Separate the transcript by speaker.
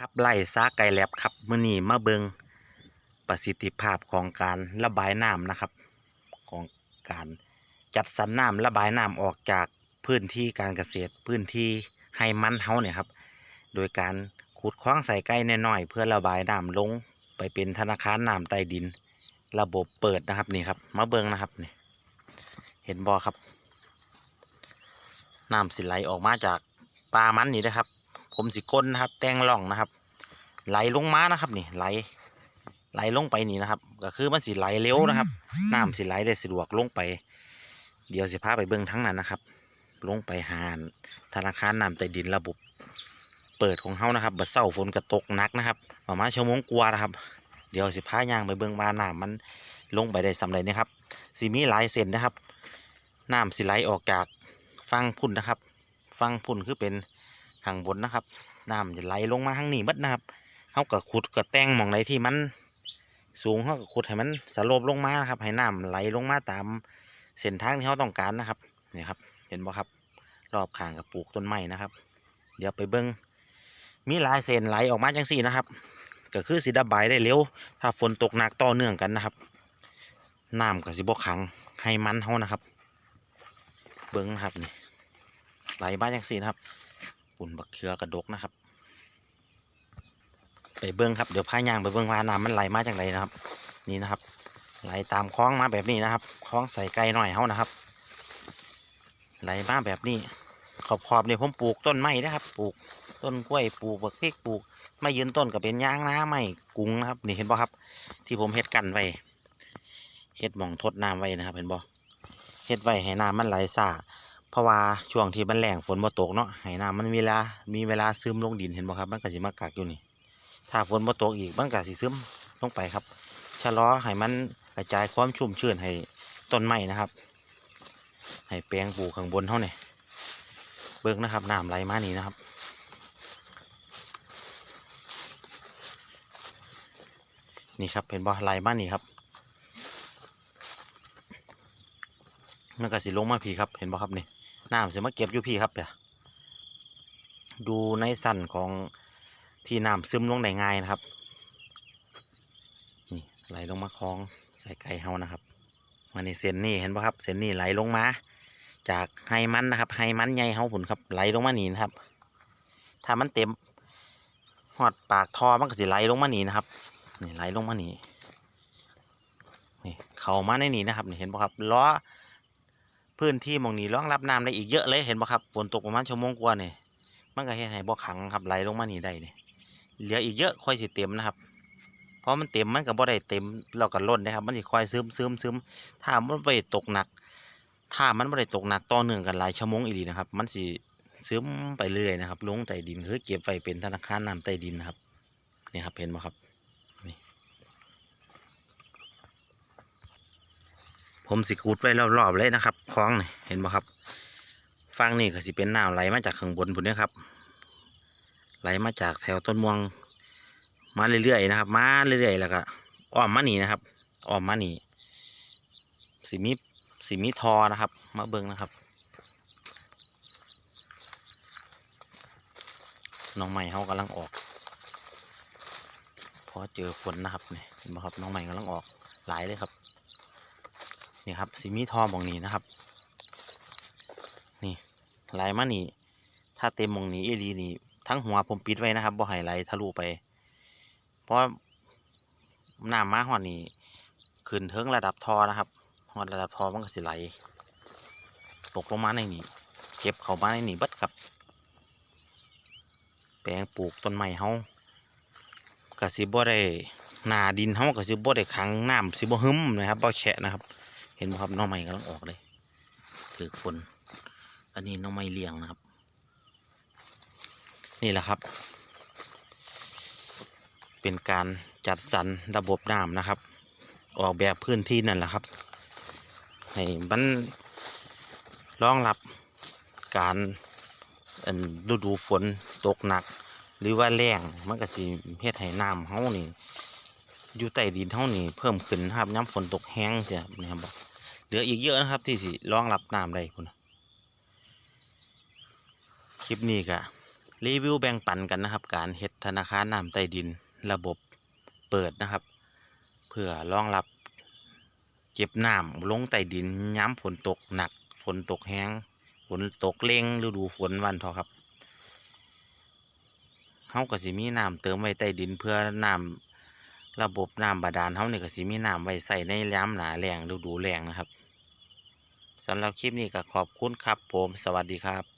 Speaker 1: ครับไล่ซากไก่แลบครับมือนี้มาเบิงประสิทธิภาพของการระบายน้ำนะครับ ของการจัดสรรน้ำระบายน้ำออกจากพื้นที่การเกษตรพื้นที่ให้มันเฮาเนี่ยครับ โดยการขุดคว้างใส่ไก่น้อยๆเพื่อระบายน้ำลงไปเป็นธนาคารน้ำใต้ดิน ระบบเปิดนะครับนี่ครับมาเบิงนะครับนี่เห็นบอครับน้ำสิไหลออกมาจากปลามันนี่นะครับ ผมสิก้นนะครับ แตงล่องนะครับ ไหลลงมานะครับนี่ไหลไหลลงไปนี่นะครับ ก็คือมันสิไหลเร็วนะครับน้ำสิไหลได้สะดวกลงไป เดี๋ยวสิพาไปเบิ้องทั้งนั้นนะครับ ลงไปหานธนาคารน้ำใต้ดินระบบ เปิดของเขานะครับบัดเศร้าฝนกระตกหนักนะครับประมาณชั่วโมงกว่านะครับ เดี๋ยวสิพายางไปเบิ้องว่าน้ำมันลงไปได้สำเร็จนะครับสิมีหลายเส้นนะครับน้ำสิไหลออกจากฟังพุ่นนะครับ ฟังพุ่นคือเป็น ข้างบนนะครับน้ำจะไหลลงมาข้างนี้เบัดนะครับเขาก็ขุดก็แต่งมองไหนที่มันสูงเขาก็ขุดให้มันสลบลงมาครับ ให้น้ำไหลลงมาตามเส้นทางที่เขาต้องการนะครับนี่ครับ เห็นบ่ครับ รอบข้างกับปลูกต้นไม้นะครับ เดี๋ยวไปเบิ้งมีลายเส้นไหลออกมาจังสี่นะครับ ก็คือสิระบายได้เร็ว ถ้าฝนตกหนักต่อเนื่องกันนะครับน้ำกับสิบกขังให้มันเขานะครับ เบิ้งนะครับนี่ไหลมาจังสี่นะครับ ปุ่นบักเขือกระดกนะครับ ไปเบิ้งครับเดี๋ยวพายางไปเบิ้งว่าน้ำมันไหลมาจากไหนนะครับ นี่นะครับ ไหลตามคลองมาแบบนี้นะครับคลองใส่ไก่หน่อยเฮานะครับ ไหลมาแบบนี้ ขอบขอบเนี่ยผมปลูกต้นไม้นะครับปลูกต้นกล้วยปลูกบักพริกปลูกไม่ยืนต้นก็เป็นยางนาไม้กุ้งนะครับ นี่เห็นบ่ครับ ที่ผมเฮ็ดกันไว้เฮ็ดหม่องทดน้ำไว้นะครับ เห็นบ่เฮ็ดไว้ให้น้ำมันไหลซา เพราะว่าช่วงที่มันแรงฝนบ่ตกเนาะให้น้ำมันเวลามีเวลาซึมลงดินเห็นบ่ครับ มันก็สิมากักอยู่นี่ ถ้าฝนบ่ตกอีกมันก็สิซึมลงไปครับชะลอให้มันกระจายความชุ่มชื้นให้ต้นไม้นะครับ ให้แปลงปลูกข้างบนเท่านี่เบิ่งนะครับน้ำไหลมานี่นะครับนี่ครับเห็นบ่ไหลมานี่ครับมันก็สิลงมาพีครับเห็นบ่ครับนี่ น้ำสิมาเก็บอยู่พี่ครับเดี๋ยดูในสันของที่น้ำซึมลงได้ง่ายนะครับ นี่ไหลลงมาคลองใส่ไก่เฮานะครับมาในเส้นนี่เห็นป่ะครับเส้นนี่ไหลลงมา จากไฮมันนะครับไฮมันใหญ่เฮาผุนครับไหลลงมาหนีนะครับ ถ้ามันเต็มหอดปากทอมันก็สิไหลลงมาหนีนะครับนี่ไหลลงมาหนีนี่เข้ามาในหนีนะครับนี่เห็นป่ะครับล้อ พื้นที่มองนี้รองรับน้ำได้อีกเยอะเลยเห็นป่ะครับฝนตกประมาณชั่วโมงกว่านี่มันก็เห็นให้บ่ขังครับไหลลงมานี่ได้นี่เหลืออีกเยอะค่อยสิเต็มนะครับเพราะมันเต็มมันก็บ่ได้เต็มเราก็ล้นนะครับ มันสิค่อยซึมซึมซึมถ้ามันไม่ได้ตกหนัก ถ้ามันไม่ได้ตกหนักต่อเนื่องกันหลายชั่วโมงอีหลีนะครับ มันสิซึมไปเรื่อยนะครับ ลงใต้ดินคือเก็บไว้เป็นธนาคารน้ำใต้ดินนะครับนี่ครับเห็นไหมครับ ผมสิกูดไว้รอบๆเลยนะครับคลองนี่เห็นไหมครับฟังนี่ก็สิเป็นน้ำไหลมาจากข้างบนพุ่นเนี่ครับ ไหลมาจากแถวต้นม่วง มาเรื่อยๆนะครับ มาเรื่อยๆแล้วก็อ้อมมานี่นะครับอ้อมมานี่สีมีสีมีทอนะครับ มาเบิ้งนะครับน้องใหม่เขากำลังออกพอเจอฝนนะครับนี่เห็นไหมครับน้องใหม่กำลังออกหลายเลยครับ นี่ครับสีมีทอมองนี้นะครับ นี่ไหลมานี่ ถ้าเต็มมองนี้อีหลีนี่ ทั้งหัวผมปิดไว้นะครับบ่ให้ไหลทะลุไป เพราะน้ำมาหอดนี่ขึ้นเทิงระดับทอนะครับหอดระดับทอมันก็สิไหล ตกลงมาในนี่เก็บเข้ามาในนี่เบิดครับ แปลงปลูกต้นไม้เฮากระสิบ่ได้หนาดินเฮากระสิบ่ได้ขังน้ำสิบ่หึมนะครับบ่แฉะนะครับ เห็นบ่ครับน้องไม้กำลังออกเลยถือฝนอันนี้น้องไม้เลี้ยงนะครับ นี่แหละครับ เป็นการจัดสรรระบบน้ำนะครับ ออกแบบพื้นที่นั่นแหละครับให้มันรองรับการฤดูฝนตกหนัก หรือว่าแรงมันก็สิเฮ็ดให้น้ำเฮานี่ อยู่ใต้ดินเฮานี่เพิ่มขึ้นนะครับย้ำฝนตกแห้งเสียนะครับเหลืออีกเยอะนะครับ ที่สิรองรับน้ำได้คุณคลิปนี้ก็รีวิวแบ่งปันกันนะครับ การเฮ็ดธนาคารน้ำใต้ดินระบบเปิดนะครับ เพื่อรองรับเก็บน้ำลงใต้ดินย้ำฝนตกหนักฝนตกแห้งฝนตกเร่งฤดูฝนวันทอครับเฮาก็สิมีน้ำเติมไว้ใต้ดินเพื่อน้ำ ระบบน้ำบาดาลเฮานี่ก็สิมีน้ำไว้ใส่ในย้ำหนาแรงดูดูแรงนะครับสำหรับคลิปนี้ก็ขอบคุณครับผม สวัสดีครับ